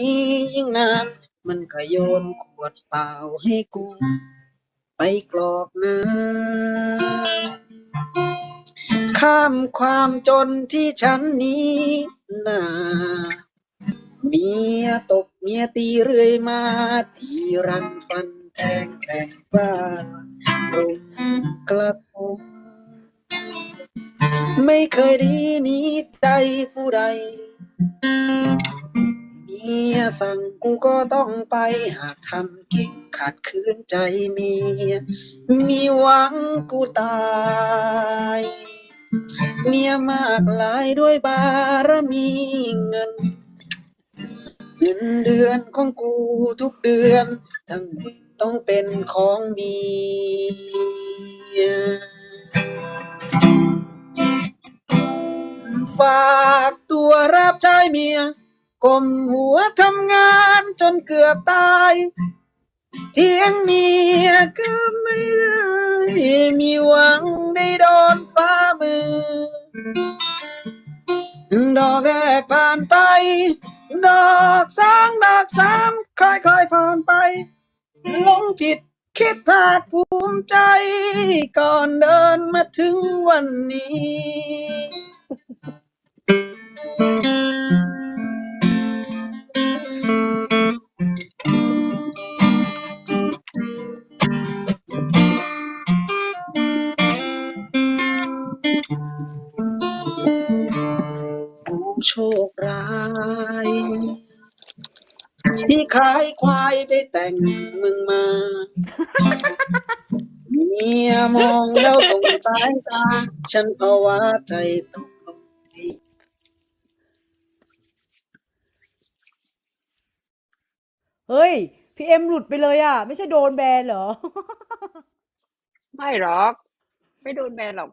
นี้ยิ่งนาน มันก็โยนขวดเปล่าให้กู ไปกรอกน้ำข้ามความจนที่ฉันนี้นาเมียตบเมียตีเรื่อยมา ตีรันฟันแทงแกงกล้ารุมกระผมไม่เคยดีนี้ใจผู้ใด เมียสั่งกูก็ต้องไปหากทำกินขาดคืนใจเมีย มีหวังกูตายเมียมากหลายด้วยบารมีเงิน เงินเดือนของกูทุกเดือน ทั้งหมดต้องเป็นของเมียฝากตัวรับใช้เมีย ก้มหัวทำงานจนเกือบตาย เที่ยงเมียก็ไม่ได้ มีหวังได้โดนฟ้ามือ ดอกแรกผ่านไป ดอกสองดอกสามค่อยๆผ่านไปหลงผิดคิดภาคภูมิใจ ก่อนเดินมาถึงวันนี้ ผู้โชคร้ายที่ขายควายไปแต่งมึงมา เมียมองแล้วสงสายตา ฉันภาวะใจตกลงที่เฮ้ย พี่เอ็มหลุดไปเลยอะ ไม่ใช่โดนแบนเหรอ ไม่หรอก ไม่โดนแบนหรอก